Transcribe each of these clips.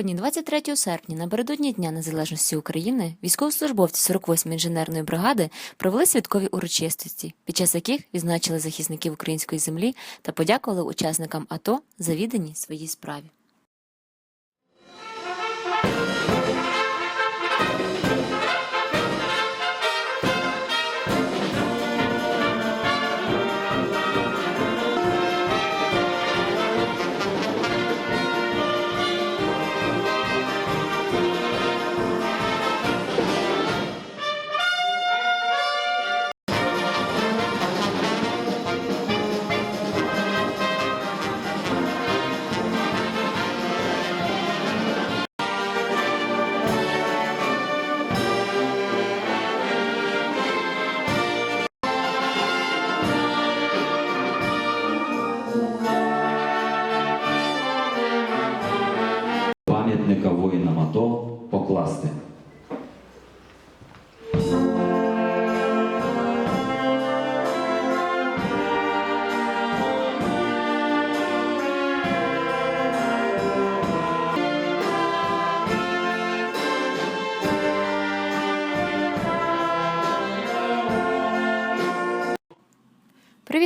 Сьогодні, 23 серпня, напередодні Дня Незалежності України, військовослужбовці 48-ї інженерної бригади провели святкові урочистості, під час яких відзначили захисників української землі та подякували учасникам АТО за віддані своїй справі. Пам'ятника воїнам АТО покласти.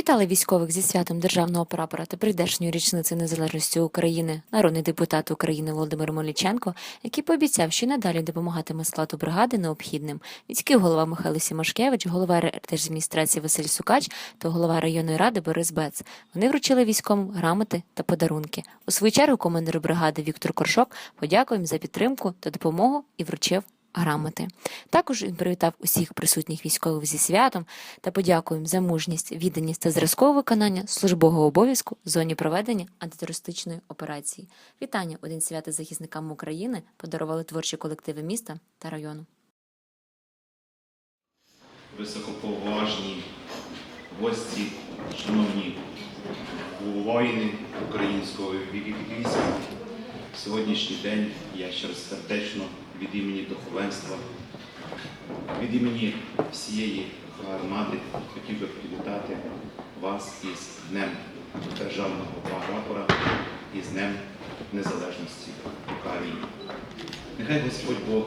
Привітали військових зі святом державного прапора та прийдешньої річниці незалежності України народний депутат України Володимир Моліченко, який пообіцяв, що надалі допомагатиме складу бригади необхідним. Міський голова Михайло Сімашкевич, голова райдержадміністрації Василь Сукач та голова районної ради Борис Бец. Вони вручили військовим грамоти та подарунки. У свою чергу командир бригади Віктор Коршок подякував їм за підтримку та допомогу і вручив грамоти. Також він привітав усіх присутніх військових зі святом та подякував за мужність, відданість та зразкове виконання службового обов'язку в зоні проведення антитерористичної операції. Вітання один свята захисникам України подарували творчі колективи міста та району. високоповажні гості, шановні воїни українського війська. Сьогоднішній день я ще раз сердечно від імені духовенства, від імені всієї гармади хотів би привітати вас із Днем Державного прапора і з Днем Незалежності України. Нехай Господь Бог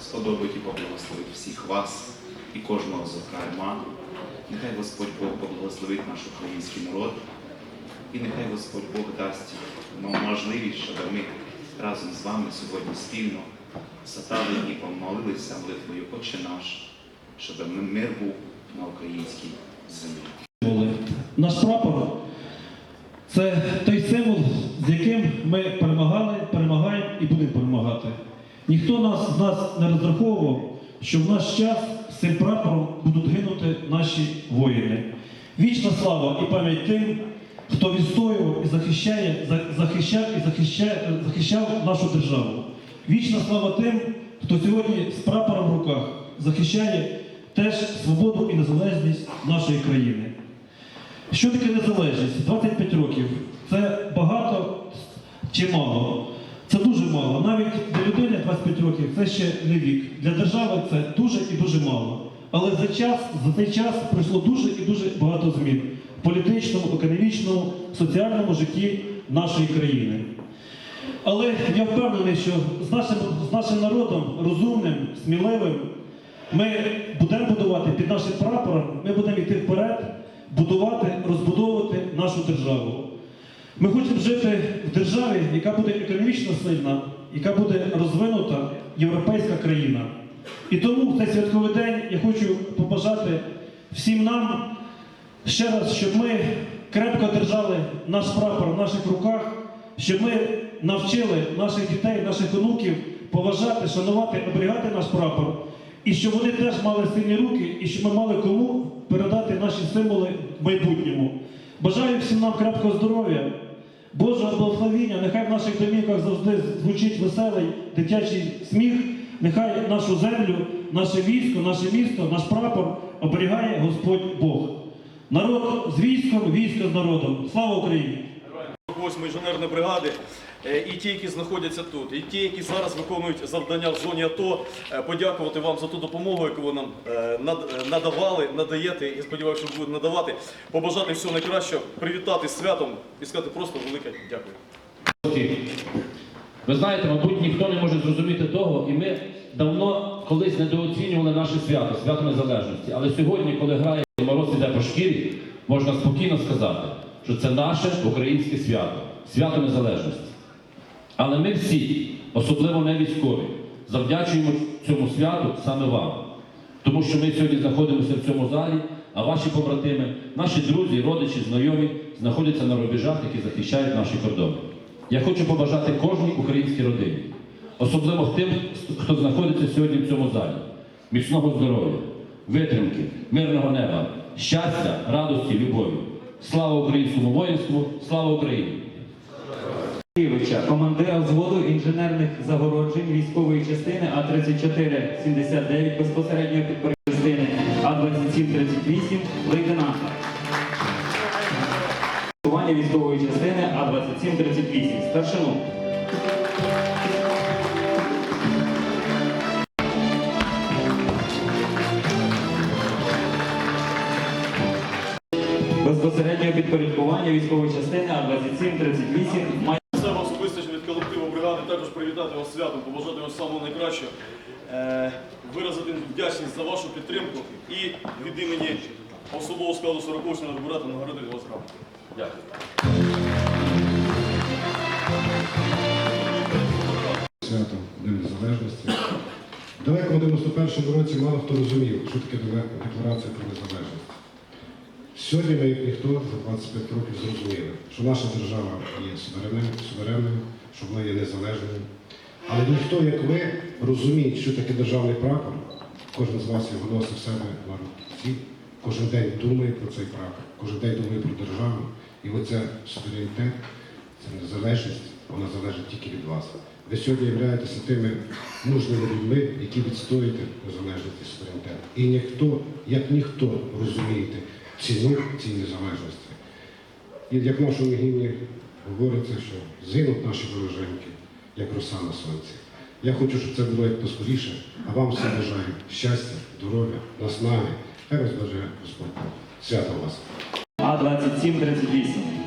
сподобить і поблагословить всіх вас і кожного зокрема. Нехай Господь Бог поблагословить наш український народ. І нехай Господь Бог дасть нам можливість, щоб ми разом з вами сьогодні спільно сатали і помолилися молитвою Отче наш, щоб мир був на українській землі. Наш прапор це той символ, з яким ми перемагали, перемагаємо і будемо перемагати. Ніхто нас, з нас не розраховував, що в наш час з цим прапором будуть гинути наші воїни. Вічна слава і пам'ять тим, хто відстоював і захищає, захищав і захищає, захищав нашу державу. Вічна слава тим, хто сьогодні з прапором в руках захищає теж свободу і незалежність нашої країни. Що таке незалежність? 25 років. Це багато чи мало? Це дуже мало. Навіть для людини 25 років це ще не вік. Для держави це дуже і дуже мало. Але за час, за цей час пройшло дуже і дуже багато змін в політичному, економічному, соціальному житті нашої країни. Але я впевнений, що з нашим, з нашим народом розумним, сміливим, ми будемо будувати під нашим прапором, ми будемо йти вперед, будувати, розбудовувати нашу державу. Ми хочемо жити в державі, яка буде економічно сильна, яка буде розвинута європейська країна. І тому в цей святковий день я хочу побажати всім нам ще раз, щоб ми крепко держали наш прапор в наших руках, щоб ми навчили наших дітей, наших онуків поважати, шанувати, оберігати наш прапор, і щоб вони теж мали сильні руки, і щоб ми мали кому передати наші символи в майбутньому. Бажаю всім нам крепкого здоров'я, Божого благословіння, нехай в наших домівках завжди звучить веселий дитячий сміх, нехай нашу землю, наше військо, наше місто, наш прапор оберігає Господь Бог. Народ з військом, військо з народом. Слава Україні! 8-ї інженерної бригади е, і ті, які знаходяться тут, і ті, які зараз виконують завдання в зоні АТО, е, подякувати вам за ту допомогу, яку ви нам е, надавали, надаєте і сподіваюся, що будете надавати. Побажати всього найкращого, привітати святом і сказати просто велике дякую. Ви знаєте, мабуть, ніхто не може зрозуміти того, і ми давно колись недооцінювали наше свято, свято незалежності. Але сьогодні, коли грає мороз іде по шкірі, можна спокійно сказати, що це наше українське свято, свято незалежності. Але ми всі, особливо не військові, завдячуємо цьому святу саме вам. Тому що ми сьогодні знаходимося в цьому залі, а ваші побратими, наші друзі, родичі, знайомі знаходяться на рубежах, які захищають наші кордони. Я хочу побажати кожній українській родині, особливо тим, хто знаходиться сьогодні в цьому залі. Міцного здоров'я, витримки, мирного неба, щастя, радості, любові. Слава українському воїнству, слава Україні! Командира взводу інженерних загороджень військової частини А3479 безпосередньо підпорядкованої частини А2738 лейтенанта. Військової частини А2738 старшину. Безпосереднього підпорядкування військової частини А2738 має Це особисто від колективу бригади також привітати вас святом, побажати вам самого найкращого, е, виразити вдячність за вашу підтримку і від імені особового складу 40-го набирати нагородити вас грамотою. Дякую. свято День Незалежності. Далеко в 91-му році мало хто розумів, що таке далеко декларація про незалежність. Сьогодні ми, як ніхто, за 25 років зрозуміли, що наша держава є суверенною, що вона є незалежною. Але ніхто, як ви, розуміє, що таке державний прапор. Кожен з вас його носить в себе на руці, кожен день думає про цей прапор, кожен день думає про державу. І оце суверенітет, це незалежність, вона залежить тільки від вас. Ви сьогодні являєтеся тими мужніми людьми, які відстоюєте незалежність і суверенітет. І ніхто, як ніхто, розумієте цінив ці незалежності. І як в нашому гімні говориться, що згинуть наші вороженьки, як роса на сонці. Я хочу, щоб це було як поскоріше, а вам все бажаю щастя, здоров'я, наснаги. Хай вас бажає Господь. Свято вас. А 2738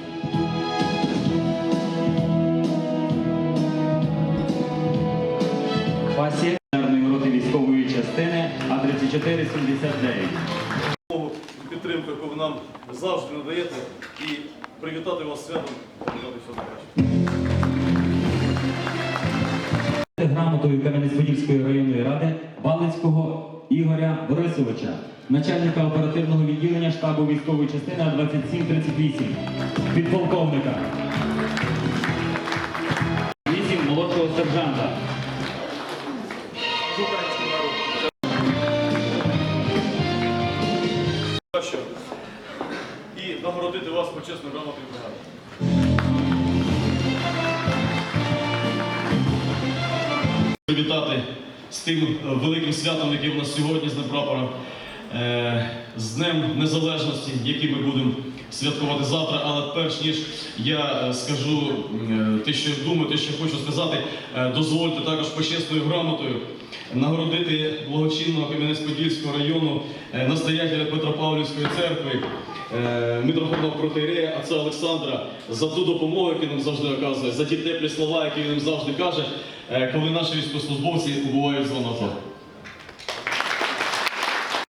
завжди надаєте, і привітати вас святом, побажати всього найкращого. Грамотою Кам'янець-Подільської районної ради Балицького Ігоря Борисовича, начальника оперативного відділення штабу військової частини А2738, підполковника. 8 молодшого сержанта. І нагородити вас почесною грамотою бригади. Привітати з тим е, великим святом, яке в нас сьогодні з прапора, е, з Днем Незалежності, який ми будемо святкувати завтра. Але перш ніж я е, скажу те, що думаю, те, що хочу сказати, дозвольте також почесною грамотою нагородити благочинного Кам'янець-Подільського району е, настоятеля Петропавлівської церкви е, митрополита протеєрея отця Олександра за ту допомогу, яку нам завжди оказує, за ті теплі слова, які він нам завжди каже, е, коли наші військовослужбовці убувають зону АТО.